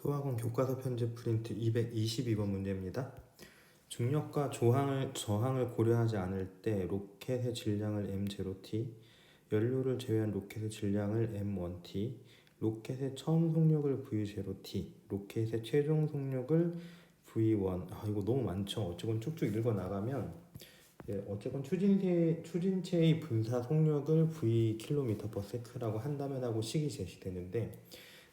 수학원 교과서 편집 프린트 222번 문제입니다. 중력과 조항을, 저항을 고려하지 않을 때 로켓의 질량을 m0t, 연료를 제외한 로켓의 질량을 m1t, 로켓의 처음 속력을 v0t, 로켓의 최종 속력을 v1. 아 이거 너무 많죠. 어쨌건 쭉쭉 읽어 나가면 예, 어쨌건 추진체 추진체의 분사 속력을 v km/s라고 한다면 하고 식이 제시되는데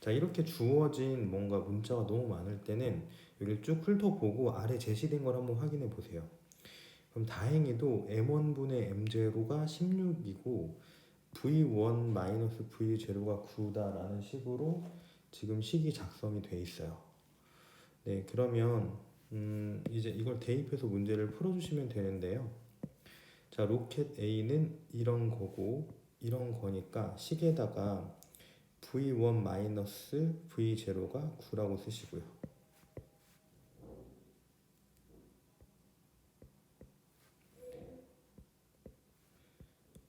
자 이렇게 주어진 뭔가 문자가 너무 많을 때는 여기를 쭉 훑어보고 아래 제시된 걸 한번 확인해 보세요. 그럼 다행히도 m1분의 m0가 16이고 v1 v0가 9다라는 식으로 지금 식이 작성이 돼 있어요. 네 그러면 음, 이제 이걸 대입해서 문제를 풀어주시면 되는데요. 자 로켓 A는 이런 거고 이런 거니까 식에다가 v1 마이너스 v0가 9라고 쓰시고요.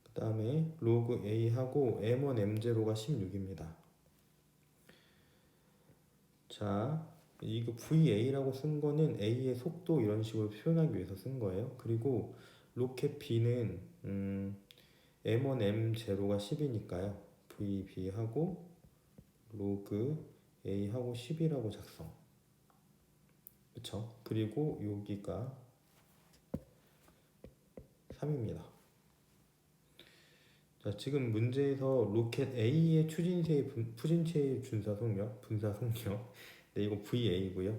그 다음에 로그 a하고 m1 m0가 16입니다. 자 이거 va라고 쓴 거는 a의 속도 이런 식으로 표현하기 위해서 쓴 거예요. 그리고 로켓 b는 음, m1 m0가 10이니까요. Vb하고 로그 a하고 10이라고 작성. 그쵸? 그리고 여기가 3입니다. 자, 지금 문제에서 로켓 A의 추진체의 분, 추진체의 분사 속력, 분사 속력. 네, 이거 VA고요.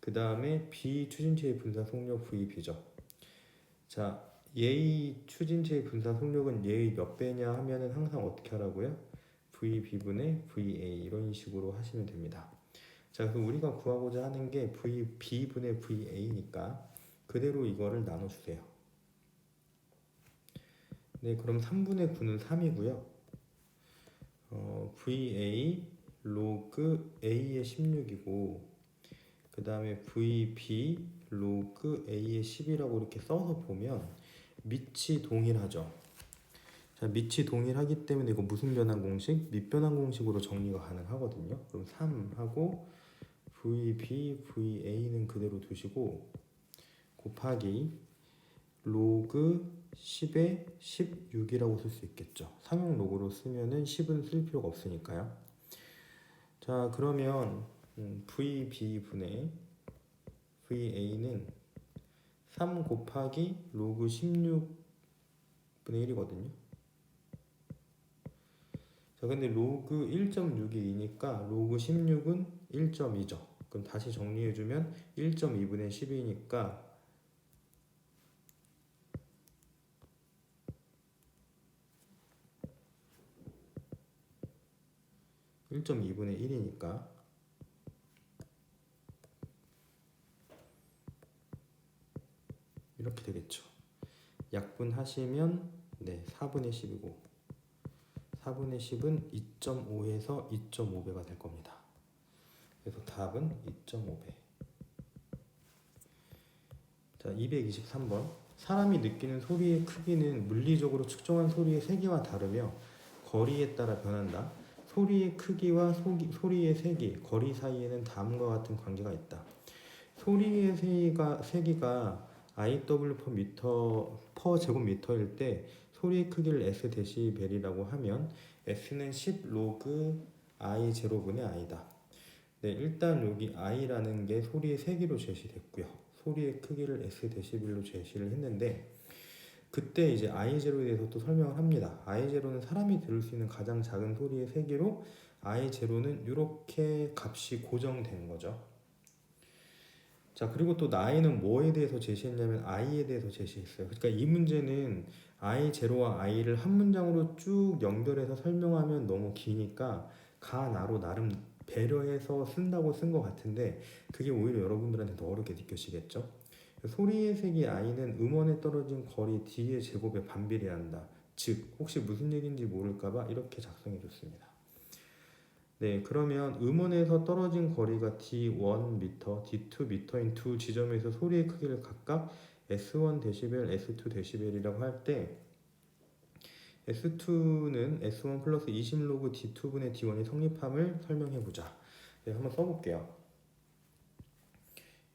그 다음에 B 추진체의 분사 속력 VB죠. 자, 얘의 추진체의 분사 속력은 얘의 몇 배냐 하면은 항상 어떻게 하라고요? VB분의 VA 이런 식으로 하시면 됩니다. 자, 그럼 우리가 구하고자 하는 게 VB분의 VA니까 그대로 이거를 나눠주세요. 네, 그럼 3분의 9는 3이고요. 어, VA 로그 A의 16이고 그 다음에 VB 로그 A의 10이라고 이렇게 써서 보면 밑이 동일하죠. 자, 밑이 동일하기 때문에 이거 무슨 변환 공식? 밑변환 공식으로 정리가 가능하거든요. 그럼 3하고 VB, VA는 그대로 두시고 곱하기 로그 10에 16이라고 쓸 수 있겠죠. 상용 로그로 쓰면은 10은 쓸 필요가 없으니까요. 자, 그러면 음, VB분의 VA는 3 곱하기 로그 16분의 1이거든요. 자, 근데 로그 1.6이 2니까 로그 16은 1.2죠. 그럼 다시 정리해주면 1.2분의 10이니까 1.2분의 1이니까 이렇게 되겠죠. 약분하시면 네 4분의 10이고 4분의 10은 2.5에서 2.5배가 될 겁니다. 그래서 답은 2.5배. 자 223번 사람이 느끼는 소리의 크기는 물리적으로 측정한 소리의 세기와 다르며 거리에 따라 변한다. 소리의 크기와 소기, 소리의 세기, 거리 사이에는 다음과 같은 관계가 있다. 소리의 세기가, 세기가 IW per 미터 per 제곱미터일 때 소리의 크기를 S 데시벨이라고 하면 S는 10 로그 I 제로분의 I다. 네, 일단 여기 I라는 게 소리의 세기로 제시됐고요. 소리의 크기를 S 데시벨로 제시를 했는데 그때 이제 I0에 대해서 또 설명을 합니다. I0는 사람이 들을 수 있는 가장 작은 소리의 세기로 I0는 이렇게 값이 고정된 거죠. 자, 그리고 또 나이는 뭐에 대해서 제시했냐면 I에 대해서 제시했어요. 그러니까 이 문제는 I0와 I를 한 문장으로 쭉 연결해서 설명하면 너무 기니까 가, 나로 나름 배려해서 쓴다고 쓴 것 같은데 그게 오히려 여러분들한테 더 어렵게 느껴지겠죠? 소리의 색이 I는 음원에 떨어진 거리 D의 제곱에 반비례한다. 즉 혹시 무슨 얘기인지 모를까봐 이렇게 작성해 줬습니다. 네, 그러면 음원에서 떨어진 거리가 D1m, D2m인 두 지점에서 소리의 크기를 각각 S1 데시벨, S2 데시벨이라고 할 때 S2는 S1 플러스 20 로그 D2분의 D1이 성립함을 설명해 보자. 네, 한번 써볼게요.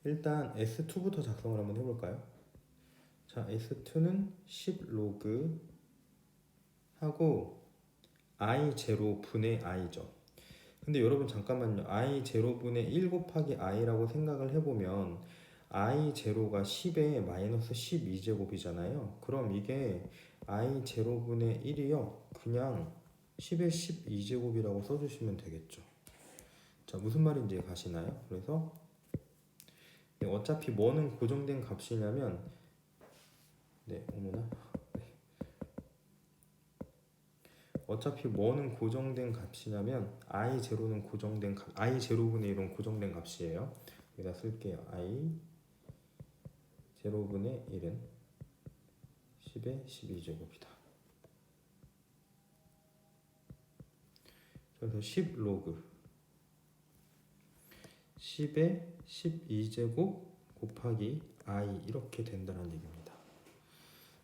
일단 S2부터 작성을 한번 해볼까요? 자, S2는 10 로그 하고 i 제로 분의 i죠. 근데 여러분 잠깐만요. i 제로분의 1 곱하기 i라고 생각을 해보면 i 제로가 10에 마이너스 12제곱이잖아요. 그럼 이게 i 제로분의 1이요. 그냥 10에 12제곱이라고 써주시면 되겠죠. 자 무슨 말인지 가시나요? 그래서 네, 어차피 뭐는 고정된 값이냐면 네 어머나 어차피 뭐는 고정된 값이냐면 i 제로는 고정된 값, i 제로분의 1은 고정된 값이에요. 여기다 쓸게요. i 제로분의 1은 10의 12제곱이다. 그래서 10 로그 10의 12제곱 곱하기 i 이렇게 된다는 얘기입니다.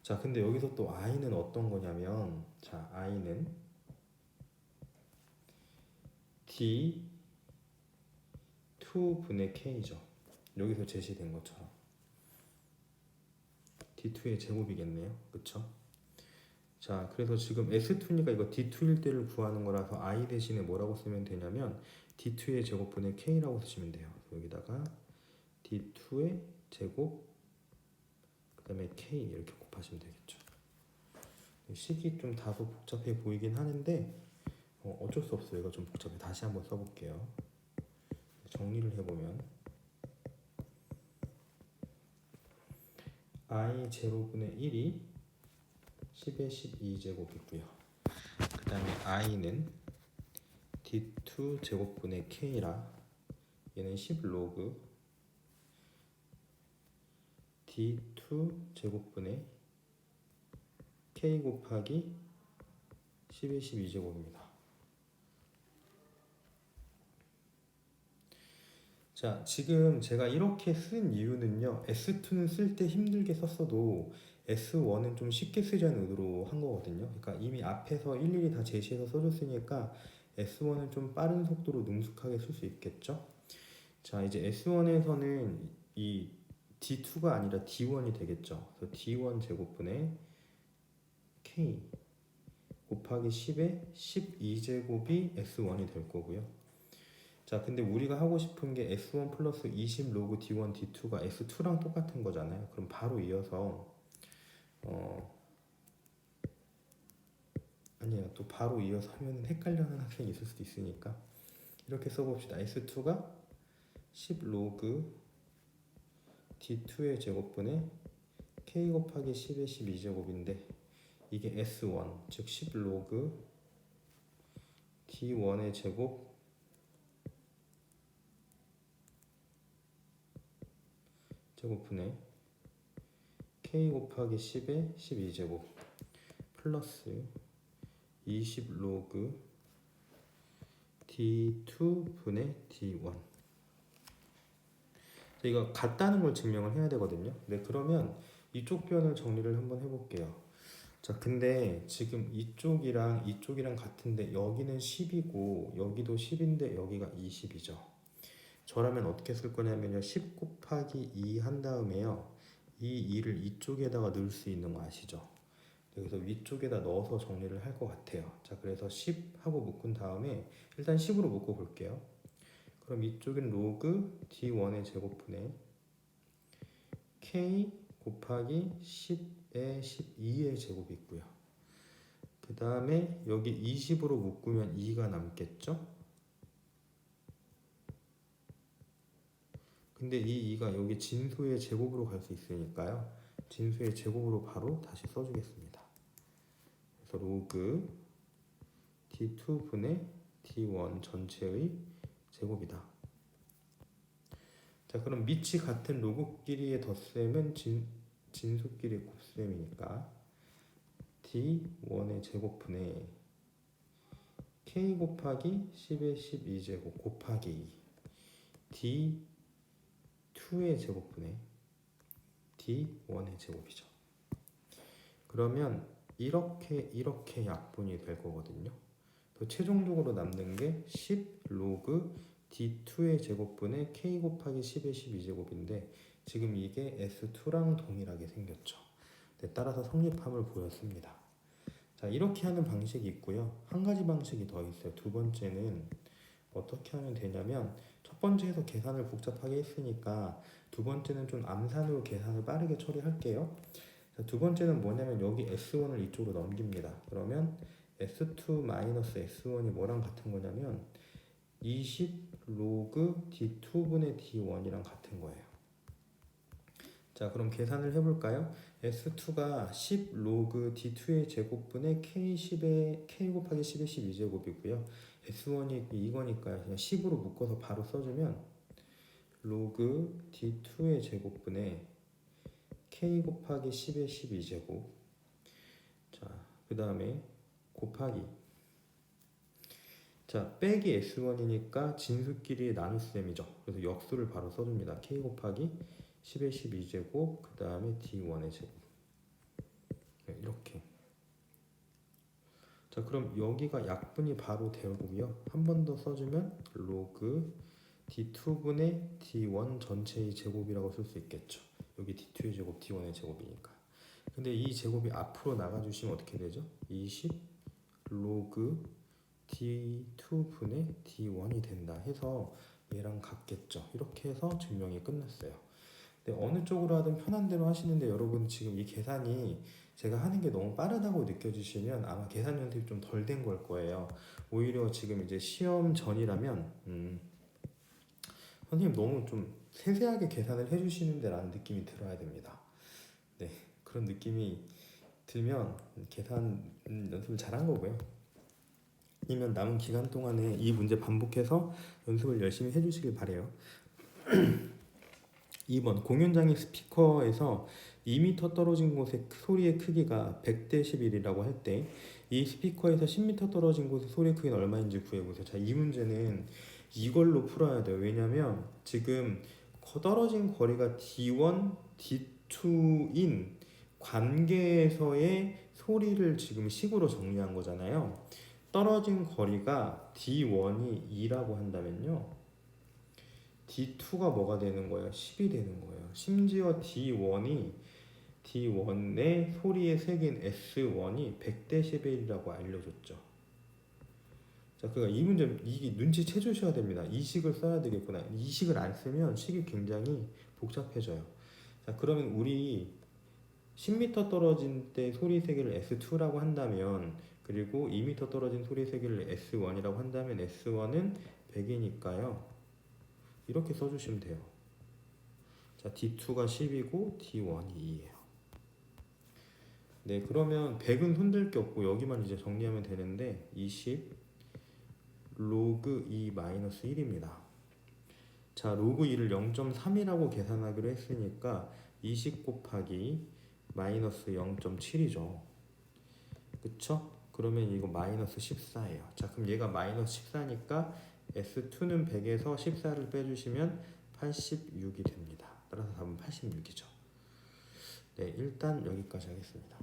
자, 근데 여기서 또 i는 어떤 거냐면 자, i는 d 2분의 k죠. 여기서 제시된 것처럼 d2의 제곱이겠네요. 그쵸? 자, 그래서 지금 s2니까 이거 d2일 때를 구하는 거라서 i 대신에 뭐라고 쓰면 되냐면 d2의 제곱분의 k라고 쓰시면 돼요. 여기다가 d2의 제곱 그 다음에 k 이렇게 곱하시면 되겠죠. 식이 좀 다소 복잡해 보이긴 하는데 어, 어쩔 수 없어요. 이거 좀 복잡해. 다시 한번 써볼게요. 정리를 해보면 i 제로분의 1이 10의 12제곱이고요. 그 다음에 i는 d2 제곱분의 k라 얘는 10 로그 d2 제곱분의 k 곱하기 10의 12제곱입니다. 자, 지금 제가 이렇게 쓴 이유는요. S2는 쓸 때 힘들게 썼어도 S1은 좀 쉽게 쓰자는 의도로 한 거거든요. 그러니까 이미 앞에서 일일이 다 제시해서 써줬으니까 S1은 좀 빠른 속도로 능숙하게 쓸 수 있겠죠. 자, 이제 S1에서는 이 D2가 아니라 D1이 되겠죠. 그래서 D1 제곱분의 K 곱하기 10의 12제곱이 S1이 될 거고요. 자, 근데 우리가 하고 싶은 게 S1 플러스 20 로그 D1 D2가 S2랑 똑같은 거잖아요. 그럼 바로 이어서 어 아니야 또 바로 이어서 하면 헷갈려하는 학생이 있을 수도 있으니까 이렇게 써봅시다. S2가 10 로그 D2의 제곱분의 K 곱하기 10의 12제곱인데 이게 S1 즉 10 로그 D1의 제곱 제곱분의 k 곱하기 10의 12제곱 플러스 20 로그 d2분의 d1 자, 이거 같다는 걸 증명을 해야 되거든요. 네 그러면 이쪽 변을 정리를 한번 해볼게요. 자 근데 지금 이쪽이랑 이쪽이랑 같은데 여기는 10이고 여기도 10인데 여기가 20이죠. 저라면 어떻게 쓸 거냐면요. 10 곱하기 2 한 다음에요. 이 2를 이쪽에다가 넣을 수 있는 거 아시죠? 그래서 위쪽에다 넣어서 정리를 할 것 같아요. 자 그래서 10 하고 묶은 다음에 일단 10으로 묶어 볼게요 그럼 이쪽은 로그 d1의 제곱분의 k 곱하기 10의 12의 제곱이 있고요 그 다음에 여기 20으로 묶으면 2가 남겠죠? 근데 이 2가 여기 진수의 제곱으로 갈 수 있으니까요. 진수의 제곱으로 바로 다시 써주겠습니다. 그래서 로그 d2분의 d1 전체의 제곱이다. 자 그럼 밑이 같은 로그끼리의 덧셈은 진, 진수끼리 곱셈이니까 d1의 제곱분의 k 곱하기 10의 12제곱 곱하기 d 2의 제곱분의 d1의 제곱이죠. 그러면 이렇게 이렇게 약분이 될 거거든요. 또 최종적으로 남는 게 10 로그 D2의 제곱분의 K 곱하기 10의 12제곱인데 지금 이게 S2랑 동일하게 생겼죠. 네, 따라서 성립함을 보였습니다. 자 이렇게 하는 방식이 있고요. 한 가지 방식이 더 있어요. 두 번째는 어떻게 하면 되냐면 첫 번째에서 계산을 복잡하게 했으니까 두 번째는 좀 암산으로 계산을 빠르게 처리할게요. 자, 두 번째는 뭐냐면 여기 S1을 이쪽으로 넘깁니다. 그러면 S2 마이너스 S1이 뭐랑 같은 거냐면 20 로그 D2분의 D1이랑 같은 거예요. 자, 그럼 계산을 해볼까요? S2가 10 로그 D2의 제곱분의 K10의 K 곱하기 10의 12제곱이고요. S1이 이거니까 그냥 10으로 묶어서 바로 써주면 로그 D2의 제곱분의 K 곱하기 10의 12제곱 자, 그 다음에 곱하기. 자, 빼기 S1이니까 진수끼리 나눗셈이죠. 그래서 역수를 바로 써줍니다. K 곱하기 10의 12제곱 그 다음에 D1의 제곱. 네, 이렇게. 자 그럼 여기가 약분이 바로 되고요. 한 번 더 써주면 로그 D2분의 D1 전체의 제곱이라고 쓸 수 있겠죠. 여기 D2의 제곱 D1의 제곱이니까. 근데 이 제곱이 앞으로 나가주시면 어떻게 되죠? 20 로그 D2분의 D1이 된다 해서 얘랑 같겠죠 이렇게 해서 증명이 끝났어요 네, 어느 쪽으로 하든 편한 대로 하시는데 여러분 지금 이 계산이 제가 하는 게 너무 빠르다고 느껴지시면 아마 계산 연습이 좀 덜 된 걸 거예요. 오히려 지금 이제 시험 전이라면 음, 선생님 너무 좀 세세하게 계산을 해주시는데라는 느낌이 들어야 됩니다. 네, 그런 느낌이 들면 계산 음, 연습을 잘한 거고요. 아니면 남은 기간 동안에 이 문제 반복해서 연습을 열심히 해주시길 바래요. 2번 공연장의 스피커에서 2m 떨어진 곳의 소리의 크기가 100dB이라고 할 때 이 스피커에서 10m 떨어진 곳의 소리의 크기는 얼마인지 구해보세요. 자, 이 문제는 이걸로 풀어야 돼요. 왜냐면 지금 거- 떨어진 거리가 D1, D2인 관계에서의 소리를 지금 식으로 정리한 거잖아요. 떨어진 거리가 D1이 2라고 한다면요. D2가 뭐가 되는 거예요? 10이 되는 거예요. 심지어 D1이 D1의 소리의 색인 S1이 100dB이라고 알려줬죠. 자, 그러니까 이 문제 이게 눈치 채 주셔야 됩니다. 이 식을 써야 되겠구나. 이 식을 안 쓰면 식이 굉장히 복잡해져요. 자, 그러면 우리 10m 떨어진 때 소리 세기를 S2라고 한다면 그리고 2m 떨어진 소리 세기를 S1이라고 한다면 S1은 100이니까요. 이렇게 써주시면 돼요. 자, D2가 10이고 D1이 2예요. 네, 그러면 100은 손댈 게 없고 여기만 이제 정리하면 되는데 20 로그 2 마이너스 1입니다. 자, 로그 2를 0.3이라고 계산하기로 했으니까 20 곱하기 마이너스 0.7이죠. 그쵸? 그러면 이거 마이너스 14예요. 자, 그럼 얘가 마이너스 14니까 S2는 100에서 14를 빼주시면 86이 됩니다. 따라서 답은 86이죠. 네, 일단 여기까지 하겠습니다.